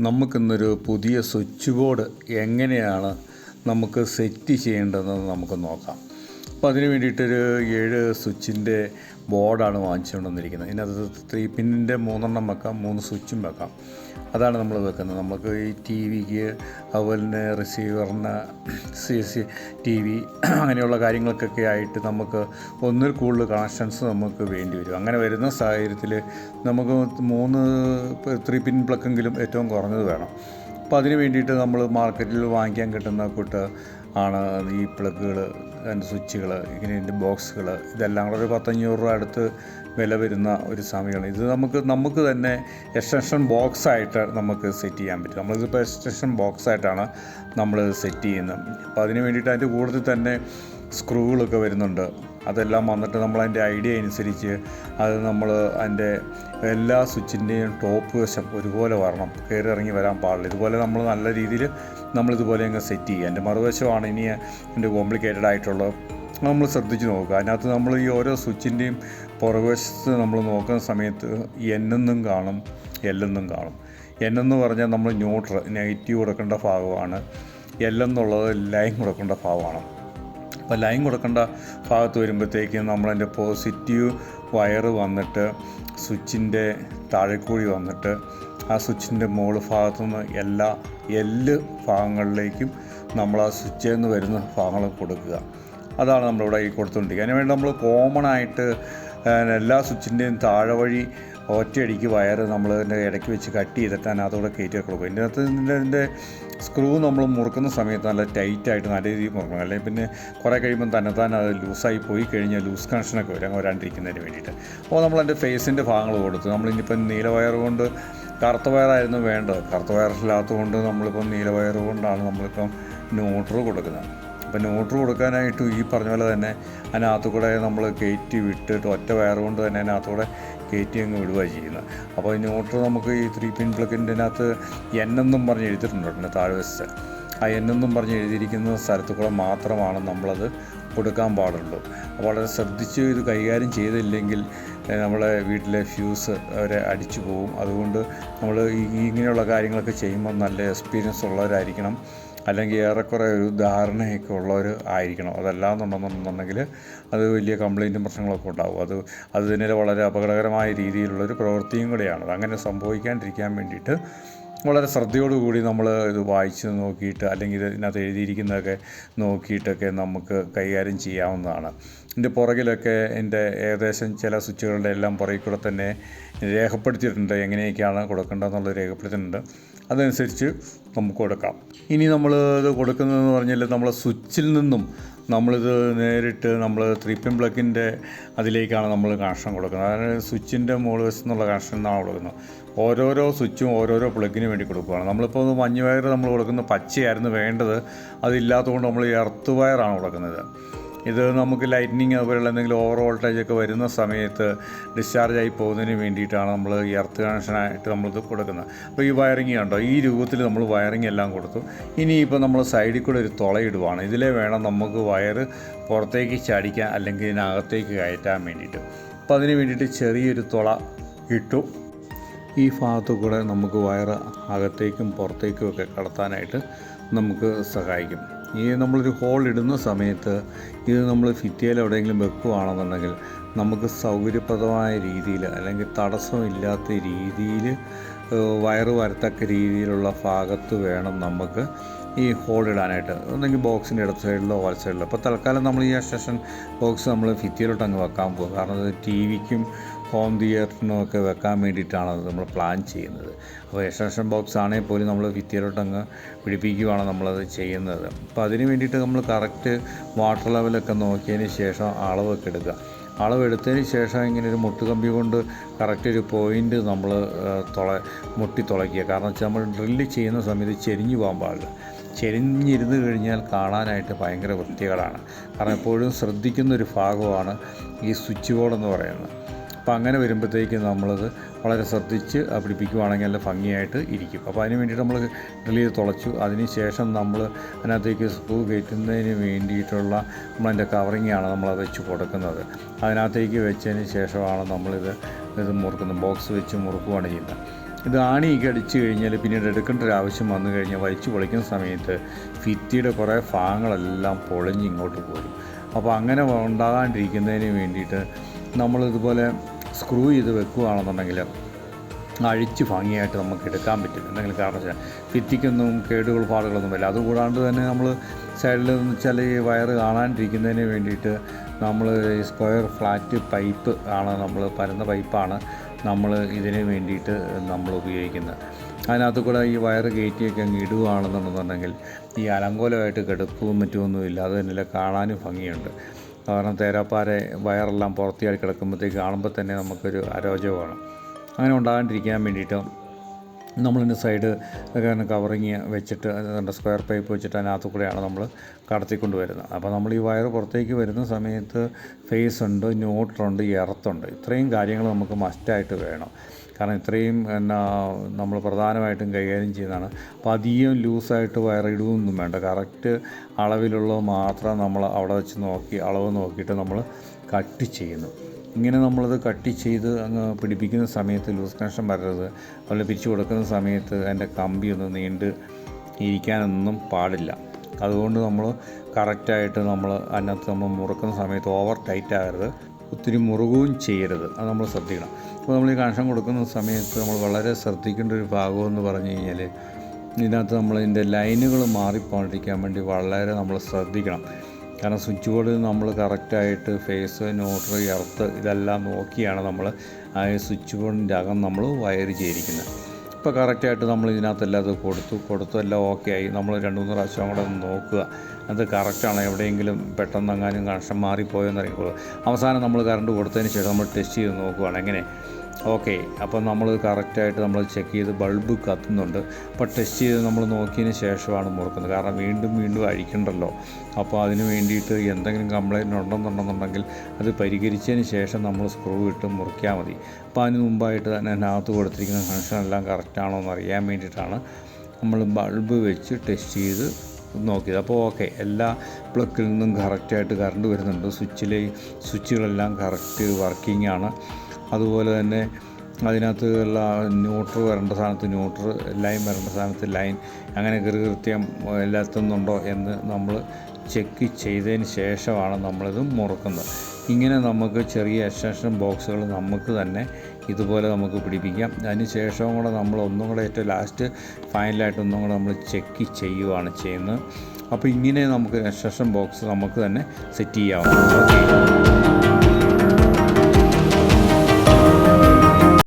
നമുക്കിന്നൊരു പുതിയ switch board എങ്ങനെയാണ് നമുക്ക് സെറ്റ് ചെയ്യേണ്ടതെന്ന് നമുക്ക് നോക്കാം. അപ്പോൾ അതിന് വേണ്ടിയിട്ടൊരു ഏഴ് സ്വിച്ചിന്റെ ബോർഡാണ് വാങ്ങിച്ചുകൊണ്ട് വന്നിരിക്കുന്നത് ഇതിനകത്ത് ത്രീ പിന്നിന്റെ മൂന്നെണ്ണം വെക്കാം മൂന്ന് സ്വിച്ചും വെക്കാം. അതാണ് നമ്മൾ വെക്കുന്നത്. നമുക്ക് ഈ ടി വിക്ക് അതുപോലെ തന്നെ റിസീവറിന് സി സി ടി വി അങ്ങനെയുള്ള കാര്യങ്ങൾക്കൊക്കെ ആയിട്ട് നമുക്ക് ഒന്നിൽ കൂടുതൽ കണക്ഷൻസ് നമുക്ക് വേണ്ടി വരും. അങ്ങനെ വരുന്ന സാഹചര്യത്തിൽ നമുക്ക് മൂന്ന് ത്രീ പിൻ പ്ലക്കെങ്കിലും ഏറ്റവും കുറഞ്ഞത് വേണം. അപ്പോൾ അതിന് വേണ്ടിയിട്ട് നമ്മൾ മാർക്കറ്റിൽ വാങ്ങിക്കാൻ കിട്ടുന്ന കൂട്ട് ആണ് ഈ പ്ലഗുകൾ അതിന്റെ സ്വിച്ചുകൾ ഇങ്ങനെ ഇതിന്റെ ബോക്സുകൾ ഇതെല്ലാം കൂടെ ഒരു പത്തഞ്ഞൂറ് രൂപ അടുത്ത് വില വരുന്ന ഒരു സമയമാണ്. ഇത് നമുക്ക് നമുക്ക് തന്നെ എക്സ്റ്റൻഷൻ ബോക്സ് ആയിട്ട് നമുക്ക് സെറ്റ് ചെയ്യാൻ പറ്റും. നമ്മളിതിപ്പോൾ എക്സ്റ്റൻഷൻ ബോക്സ് ആയിട്ടാണ് നമ്മൾ സെറ്റ് ചെയ്യുന്നത്. അപ്പോൾ അതിന് വേണ്ടിയിട്ട് അതിന്റെ കൂടുതൽ തന്നെ സ്ക്രൂകളൊക്കെ വരുന്നുണ്ട്. അതെല്ലാം വന്നിട്ട് നമ്മൾ അതിന്റെ ഐഡിയ അനുസരിച്ച് അത് നമ്മൾ അതിന്റെ എല്ലാ സ്വിച്ചിന്റെയും ടോപ്പ് വശം ഒരുപോലെ വരണം. കയറി ഇറങ്ങി വരാൻ പാടില്ല. ഇതുപോലെ നമ്മൾ നല്ല രീതിയിൽ നമ്മളിതുപോലെ അങ്ങ് സെറ്റ് ചെയ്യുക. എന്റെ മറുവശമാണ് ഇനി എന്റെ കോംപ്ലിക്കേറ്റഡ് ആയിട്ടുള്ളത് നമ്മൾ ശ്രദ്ധിച്ച് നോക്കുക. അതിനകത്ത് നമ്മൾ ഈ ഓരോ സ്വിച്ചിന്റെയും പുറകുവശത്ത് നമ്മൾ നോക്കുന്ന സമയത്ത് എന്നെന്നും കാണും എല്ലെന്നും കാണും. എന്നെന്ന് പറഞ്ഞാൽ നമ്മൾ ന്യൂട്രൽ നെഗറ്റീവ് കൊടുക്കേണ്ട ഭാഗമാണ്. എല്ലെന്നുള്ളത് ലൈൻ കൊടുക്കേണ്ട ഭാഗമാണ്. അപ്പോൾ ലൈൻ കൊടുക്കേണ്ട ഭാഗത്ത് വരുമ്പോഴത്തേക്കും നമ്മളതിന്റെ പോസിറ്റീവ് വയർ വന്നിട്ട് സ്വിച്ചിന്റെ താഴെക്കൂടി വന്നിട്ട് ആ സ്വിച്ചിന്റെ മുകൾ ഭാഗത്തുനിന്ന് എല്ലാ എല്ല് ഭാഗങ്ങളിലേക്കും നമ്മൾ ആ സ്വിച്ചിൽ നിന്ന് വരുന്ന ഭാഗങ്ങൾ കൊടുക്കുക. അതാണ് നമ്മളിവിടെ ഈ കൊടുത്തുകൊണ്ടിരിക്കുക. അതിനുവേണ്ടി നമ്മൾ കോമൺ ആയിട്ട് എല്ലാ സ്വിച്ചിന്റെയും താഴെ വഴി ഒറ്റയടിക്ക് വയറ് നമ്മൾ അതിന്റെ ഇടയ്ക്ക് വെച്ച് കട്ട് ചെയ്തിട്ട് അതോടെ കയറ്റി കൊടുക്കും ഇതിന്റെ അകത്ത് ഇതിന്റെ സ്ക്രൂ നമ്മൾ മുറുക്കുന്ന സമയത്ത് നല്ല ടൈറ്റായിട്ട് നല്ല രീതിയിൽ മുറുക്കണം. അല്ലെങ്കിൽ പിന്നെ കുറേ കഴിയുമ്പോൾ തന്നെ തന്നെ അത് ലൂസായി പോയി കഴിഞ്ഞാൽ ലൂസ് കണക്ഷനൊക്കെ വരും വരാണ്ടിരിക്കുന്നതിന് വേണ്ടിയിട്ട്. അപ്പോൾ നമ്മൾ അതിന്റെ ഫേസിന്റെ ഭാഗങ്ങൾ കൊടുത്തു. നമ്മളിനിപ്പം നീല വയർ കൊണ്ട് കറുത്ത വയറായിരുന്നു വേണ്ടത്. കറുത്ത വയറില്ലാത്തത് കൊണ്ട് നമ്മളിപ്പം നീല വയർ കൊണ്ടാണ് നമ്മളിപ്പം ന്യൂട്രൽ കൊടുക്കുന്നത്. അപ്പം ന്യൂട്രൽ കൊടുക്കാനായിട്ട് ഈ പറഞ്ഞ പോലെ തന്നെ അതിനകത്ത് കൂടെ നമ്മൾ കയറ്റി വിട്ടിട്ട് ഒറ്റ വയർ കൊണ്ട് തന്നെ അതിനകത്ത് കൂടെ കയറ്റി അങ്ങ് വിടുക ചെയ്യുന്നത്. അപ്പോൾ ഈ ന്യൂട്രൽ നമുക്ക് ഈ ത്രീ പിൻ പ്ലഗിന്റെ അതിനകത്ത് എന്നെന്നും പറഞ്ഞ് എഴുതിയിട്ടുണ്ട് താഴെ. താഴ്വശത്ത് ആ എന്നെന്നും പറഞ്ഞ് എഴുതിയിരിക്കുന്ന സ്ഥലത്ത് കൂടെ മാത്രമാണ് നമ്മളത് കൊടുക്കാൻ പാടുള്ളൂ. അപ്പോൾ വളരെ ശ്രദ്ധിച്ച് ഇത് കൈകാര്യം ചെയ്തില്ലെങ്കിൽ നമ്മളെ വീട്ടിലെ ഫ്യൂസ് വരെ അടിച്ചു പോകും അതുകൊണ്ട് നമ്മൾ ഇങ്ങനെയുള്ള കാര്യങ്ങളൊക്കെ ചെയ്യുമ്പോൾ നല്ല എക്സ്പീരിയൻസ് ഉള്ളവരായിരിക്കണം. അല്ലെങ്കിൽ ഏറെക്കുറെ ഒരു ധാരണയൊക്കെ ഉള്ളവർ ആയിരിക്കണം. അതല്ലാന്നുണ്ടെന്നുണ്ടെന്നുണ്ടെങ്കിൽ അത് വലിയ കംപ്ലൈന്റും പ്രശ്നങ്ങളൊക്കെ ഉണ്ടാവും. അത് അത് തന്നെ വളരെ അപകടകരമായ രീതിയിലുള്ളൊരു പ്രവൃത്തിയും കൂടെയാണ്. അത് അങ്ങനെ സംഭവിക്കാണ്ടിരിക്കാൻ വേണ്ടിയിട്ട് വളരെ ശ്രദ്ധയോടുകൂടി നമ്മൾ ഇത് വായിച്ച് നോക്കിയിട്ട് അല്ലെങ്കിൽ ഇതിനകത്ത് എഴുതിയിരിക്കുന്നതൊക്കെ നോക്കിയിട്ടൊക്കെ നമുക്ക് കൈകാര്യം ചെയ്യാവുന്നതാണ്. ഇതിന്റെ പുറകിലൊക്കെ എന്റെ ഏകദേശം ചില സ്വിച്ചുകളുടെ എല്ലാം പുറകിൽ കൂടെ തന്നെ രേഖപ്പെടുത്തിയിട്ടുണ്ട്. എങ്ങനെയൊക്കെയാണ് കൊടുക്കേണ്ടതെന്നുള്ളത് രേഖപ്പെടുത്തിയിട്ടുണ്ട്. അതനുസരിച്ച് നമുക്ക് കൊടുക്കാം. ഇനി നമ്മൾ ഇത് കൊടുക്കുന്നതെന്ന് പറഞ്ഞാൽ നമ്മൾ സ്വിച്ചിൽ നിന്നും നമ്മളിത് നേരിട്ട് നമ്മൾ ത്രീ പിൻ പ്ലഗിന്റെ അതിലേക്കാണ് നമ്മൾ കണക്ഷൻ കൊടുക്കുന്നത്. അതായത് സ്വിച്ചിന്റെ മുകൾ നിന്നുള്ള കണക്ഷൻ എന്നാണ് കൊടുക്കുന്നത്. ഓരോരോ സ്വിച്ചും ഓരോരോ പ്ലഗിന് വേണ്ടി കൊടുക്കുകയാണ്. നമ്മളിപ്പോൾ മഞ്ഞ വയർ നമ്മൾ കൊടുക്കുന്ന പച്ചയായിരുന്നു വേണ്ടത്. അതില്ലാത്തതുകൊണ്ട് നമ്മൾ എർത്ത് വയറാണ് കൊടുക്കുന്നത്. ഇത് നമുക്ക് ലൈറ്റ്നിങ് അതുപോലെയുള്ള എന്തെങ്കിലും ഓവർ വോൾട്ടേജ് ഒക്കെ വരുന്ന സമയത്ത് ഡിസ്ചാർജ് ആയി പോകുന്നതിന് വേണ്ടിയിട്ടാണ് നമ്മൾ ഈ എർത്ത് കണക്ഷനായിട്ട് നമ്മളിത് കൊടുക്കുന്നത്. അപ്പോൾ ഈ വയറിങ് കണ്ടോ? ഈ രൂപത്തിൽ നമ്മൾ വയറിങ് എല്ലാം കൊടുത്തു. ഇനിയിപ്പോൾ നമ്മൾ സൈഡിൽ കൂടെ ഒരു തുളയിടുവാണ് ഇതിലേ വേണം നമുക്ക് വയർ പുറത്തേക്ക് ചാടിക്കാൻ അല്ലെങ്കിൽ ഇതിനകത്തേക്ക് കയറ്റാൻ വേണ്ടിയിട്ട്. അപ്പോൾ അതിന് വേണ്ടിയിട്ട് ചെറിയൊരു തുള ഇട്ടു. ഈ ഭാഗത്തു കൂടെ നമുക്ക് വയർ അകത്തേക്കും പുറത്തേക്കും ഒക്കെ കടത്താനായിട്ട് നമുക്ക് സഹായിക്കും. ഈ നമ്മളൊരു ഹോൾ ഇടുന്ന സമയത്ത് ഇത് നമ്മൾ ഭിത്തിയിൽ എവിടെയെങ്കിലും വെക്കുകയാണെന്നുണ്ടെങ്കിൽ നമുക്ക് സൗകര്യപ്രദമായ രീതിയിൽ അല്ലെങ്കിൽ തടസ്സമില്ലാത്ത രീതിയിൽ വയറ് വരത്തക്ക രീതിയിലുള്ള ഭാഗത്ത് വേണം നമുക്ക് ഈ ഹോൾ ഇടാനായിട്ട്. ഒന്നെങ്കിൽ ബോക്സിന്റെ ഇടത്ത് സൈഡിലോ വല സൈഡിലോ അപ്പോൾ തൽക്കാലം നമ്മൾ ഈ സ്റ്റേഷൻ ബോക്സ് നമ്മൾ ഭിത്തിയിലോട്ട് അങ്ങ് വെക്കാൻ പോകും കാരണം ടി വിക്കും ഹോം തിയേറ്ററിനും ഒക്കെ വെക്കാൻ വേണ്ടിയിട്ടാണ് അത് നമ്മൾ പ്ലാൻ ചെയ്യുന്നത്. അപ്പോൾ എക്സ്റ്റൻഷൻ ബോക്സ് ആണെങ്കിൽ പോലും നമ്മൾ ഭിത്തിയിലോട്ട് അങ്ങ് പിടിപ്പിക്കുകയാണ് നമ്മളത് ചെയ്യുന്നത്. അപ്പോൾ അതിന് വേണ്ടിയിട്ട് നമ്മൾ കറക്റ്റ് വാട്ടർ ലെവലൊക്കെ നോക്കിയതിന് ശേഷം അളവൊക്കെ എടുക്കുക. അളവെടുത്തതിന് ശേഷം ഇങ്ങനെ ഒരു മുട്ടുകമ്പി കൊണ്ട് കറക്റ്റ് ഒരു പോയിന്റ് നമ്മൾ തുള മുട്ടി തുളയ്ക്കുക. കാരണം വെച്ചാൽ നമ്മൾ ഡ്രില്ല് ചെയ്യുന്ന സമയത്ത് ചെരിഞ്ഞു പോകാൻ പാടില്ല. ചെരിഞ്ഞിരുന്ന് കഴിഞ്ഞാൽ കാണാനായിട്ട് ഭയങ്കര വൃത്തികളാണ് കാരണം എപ്പോഴും ശ്രദ്ധിക്കുന്ന ഒരു ഭാഗമാണ് ഈ സ്വിച്ച് ബോർഡ് എന്ന് പറയുന്നത്. അപ്പോൾ അങ്ങനെ വരുമ്പോഴത്തേക്കും നമ്മളത് വളരെ ശ്രദ്ധിച്ച് പിടിപ്പിക്കുവാണെങ്കിൽ നല്ല ഭംഗിയായിട്ട് ഇരിക്കും. അപ്പോൾ അതിന് വേണ്ടിയിട്ട് നമ്മൾ ഡ്രിൽ ചെയ്ത് തുളച്ചു. അതിന് ശേഷം നമ്മൾ അതിനകത്തേക്ക് സ്ക്രൂ കയറ്റുന്നതിന് വേണ്ടിയിട്ടുള്ള നമ്മളതിന്റെ കവറിങ്ങാണ് നമ്മളത് വെച്ച് കൊടുക്കുന്നത്. അതിനകത്തേക്ക് വെച്ചതിന് ശേഷമാണ് നമ്മളിത് ഇത് മുറുക്കുന്നത്. ബോക്സ് വെച്ച് മുറുക്കുകയാണ് ചെയ്യുന്നത്. ഇത് ആണിയൊക്കെ അടിച്ചു കഴിഞ്ഞാൽ പിന്നീട് എടുക്കേണ്ട ഒരു ആവശ്യം വന്നു കഴിഞ്ഞാൽ വലിച്ചു പൊളിക്കുന്ന സമയത്ത് ഫിത്തിയുടെ കുറേ ഭാഗങ്ങളെല്ലാം പൊളിഞ്ഞ് ഇങ്ങോട്ട് പോകും അപ്പോൾ അങ്ങനെ ഉണ്ടാകാണ്ടിരിക്കുന്നതിന് വേണ്ടിയിട്ട് നമ്മളിതുപോലെ സ്ക്രൂ ചെയ്ത് വെക്കുകയാണെന്നുണ്ടെങ്കിൽ അഴിച്ച് ഭംഗിയായിട്ട് നമുക്ക് എടുക്കാൻ പറ്റും. എന്തെങ്കിലും കാരണം വെച്ചാൽ ഭിത്തിക്കൊന്നും കേടുകൾ പാടുകളൊന്നും വരില്ല. അതുകൂടാണ്ട് തന്നെ നമ്മൾ സൈഡിൽ എന്ന് വെച്ചാൽ ഈ വയറ് കാണാണ്ടിരിക്കുന്നതിന് വേണ്ടിയിട്ട് നമ്മൾ ഈ സ്ക്വയർ ഫ്ലാറ്റ് പൈപ്പ് ആണ് നമ്മൾ പരന്ന പൈപ്പാണ് നമ്മൾ ഇതിന് വേണ്ടിയിട്ട് നമ്മൾ ഉപയോഗിക്കുന്നത്. അതിനകത്ത് കൂടെ ഈ വയർ കയറ്റിയൊക്കെ അങ്ങ് ഇടുകയാണെന്നുണ്ടെന്നുണ്ടെങ്കിൽ ഈ അലങ്കോലമായിട്ട് കിടപ്പും മറ്റുമൊന്നും ഇല്ല അത് തന്നെ കാണാനും ഭംഗിയുണ്ട്. കാരണം തേരാപ്പാരെ വയറെല്ലാം പുറത്തിയായി കിടക്കുമ്പോഴത്തേക്ക് കാണുമ്പോൾ തന്നെ നമുക്കൊരു അരോചകമാണ്. അങ്ങനെ ഉണ്ടാകാണ്ടിരിക്കാൻ വേണ്ടിയിട്ട് നമ്മളിതിന്റെ സൈഡ് ഒക്കെ കവറിങ് വെച്ചിട്ട് അതിന്റെ സ്ക്വയർ പൈപ്പ് വെച്ചിട്ട് അതിനകത്ത് കൂടെയാണ് നമ്മൾ കടത്തിക്കൊണ്ട് വരുന്നത് അപ്പോൾ നമ്മൾ ഈ വയർ പുറത്തേക്ക് വരുന്ന സമയത്ത് ഫേസ് ഉണ്ട് ന്യൂട്രുണ്ട് എർത്തുണ്ട് ഇത്രയും കാര്യങ്ങൾ നമുക്ക് മസ്റ്റായിട്ട് വേണം. കാരണം ഇത്രയും എന്നാ നമ്മൾ പ്രധാനമായിട്ടും കൈകാര്യം ചെയ്യുന്നതാണ്. അപ്പോൾ അധികം ലൂസായിട്ട് വയറിടുകയൊന്നും വേണ്ട. കറക്റ്റ് അളവിലുള്ളത് മാത്രം നമ്മൾ അവിടെ വെച്ച് നോക്കി അളവ് നോക്കിയിട്ട് നമ്മൾ കട്ട് ചെയ്യുന്നു. ഇങ്ങനെ നമ്മളത് കട്ട് ചെയ്ത് അങ്ങ് പിടിപ്പിക്കുന്ന സമയത്ത് ലൂസ് കണക്ഷൻ വരരുത്. അതുപോലെ പിരിച്ചു കൊടുക്കുന്ന സമയത്ത് അതിന്റെ കമ്പി ഒന്ന് നീണ്ട് ഇരിക്കാനൊന്നും പാടില്ല. അതുകൊണ്ട് നമ്മൾ കറക്റ്റായിട്ട് നമ്മൾ അതിനകത്ത് നമ്മൾ മുറുക്കുന്ന സമയത്ത് ഓവർ ടൈറ്റ് ആകരുത്. ഒത്തിരി മുറുകുകയും ചെയ്യരുത്. അത് നമ്മൾ ശ്രദ്ധിക്കണം. അപ്പോൾ നമ്മൾ ഈ കണക്ഷൻ കൊടുക്കുന്ന സമയത്ത് നമ്മൾ വളരെ ശ്രദ്ധിക്കേണ്ട ഒരു ഭാഗമെന്ന് പറഞ്ഞു കഴിഞ്ഞാൽ ഇതിനകത്ത് നമ്മൾ ഇതിന്റെ ലൈനുകൾ മാറിപ്പോണ്ടിരിക്കാൻ വേണ്ടി വളരെ നമ്മൾ ശ്രദ്ധിക്കണം. കാരണം സ്വിച്ച് ബോർഡിൽ നമ്മൾ കറക്റ്റായിട്ട് ഫേസ് നോട്ടർ എർത്ത് ഇതെല്ലാം നോക്കിയാണ് നമ്മൾ ആ സ്വിച്ച് ബോർഡിന്റെ അകം നമ്മൾ വയർ ചെയ്തിരിക്കുന്നത്. ഇപ്പോൾ കറക്റ്റായിട്ട് നമ്മൾ ഇതിനകത്തെല്ലാം അത് കൊടുത്തു. കൊടുത്തു എല്ലാം ഓക്കെ ആയി. നമ്മൾ രണ്ട് മൂന്ന് പ്രാവശ്യം കൂടെ ഒന്ന് നോക്കുക. അത് കറക്റ്റാണ് എവിടെയെങ്കിലും പെട്ടെന്ന് എങ്ങാനും കണക്ഷൻ മാറിപ്പോയെന്ന് അറിയുമ്പോൾ അവസാനം നമ്മൾ കറണ്ട് കൊടുത്തതിന് ശേഷം നമ്മൾ ടെസ്റ്റ് ചെയ്ത് നോക്കുകയാണ് എങ്ങനെ? ഓക്കെ അപ്പോൾ നമ്മൾ കറക്റ്റായിട്ട് നമ്മൾ ചെക്ക് ചെയ്ത് ബൾബ് കത്തുന്നുണ്ട്. അപ്പോൾ ടെസ്റ്റ് ചെയ്ത് നമ്മൾ നോക്കിയതിന് ശേഷമാണ് മുറുക്കുന്നത്. കാരണം വീണ്ടും വീണ്ടും അഴിക്കണ്ടല്ലോ. അപ്പോൾ അതിന് വേണ്ടിയിട്ട് എന്തെങ്കിലും കംപ്ലൈന്റ് ഉണ്ടെന്നുണ്ടെന്നുണ്ടെങ്കിൽ അത് പരിഹരിച്ചതിന് ശേഷം നമ്മൾ സ്ക്രൂ ഇട്ട് മുറിക്കാൻ മതി. അപ്പോൾ അതിന് മുമ്പായിട്ട് തന്നെ അതിനകത്ത് കൊടുത്തിരിക്കുന്ന കണക്ഷൻ എല്ലാം കറക്റ്റാണോ എന്ന് അറിയാൻ വേണ്ടിയിട്ടാണ് നമ്മൾ ബൾബ് വെച്ച് ടെസ്റ്റ് ചെയ്ത് നോക്കിയത്. അപ്പോൾ ഓക്കെ എല്ലാ പ്ലക്കിൽ നിന്നും കറക്റ്റായിട്ട് കറണ്ട് വരുന്നുണ്ട്. സ്വിച്ചിലെ സ്വിച്ചുകളെല്ലാം കറക്റ്റ് വർക്കിംഗ് ആണ്. അതുപോലെ തന്നെ അതിനകത്ത് ഉള്ള ന്യൂട്രൽ വരേണ്ട സ്ഥാനത്ത് ന്യൂട്രൽ ലൈൻ വരേണ്ട സ്ഥാനത്ത് ലൈൻ അങ്ങനെ കൃത്യം എല്ലാത്തുന്നുണ്ടോ എന്ന് നമ്മൾ ചെക്ക് ചെയ്തതിന് ശേഷമാണ് നമ്മളിത് മുറുക്കുന്നത്. ഇങ്ങനെ നമുക്ക് ചെറിയ എക്സ്റ്റൻഷൻ ബോക്സുകൾ നമുക്ക് തന്നെ ഇതുപോലെ നമുക്ക് പിടിപ്പിക്കാം. അതിന് ശേഷവും കൂടെ നമ്മൾ ഒന്നും കൂടെ ഏറ്റവും ലാസ്റ്റ് ഫൈനലായിട്ട് ഒന്നും കൂടെ നമ്മൾ ചെക്ക് ചെയ്യുവാണ് ചെയ്യുന്നത്. അപ്പോൾ ഇങ്ങനെ നമുക്ക് എക്സ്റ്റൻഷൻ ബോക്സ് നമുക്ക് തന്നെ സെറ്റ് ചെയ്യാവുന്നതാണ്.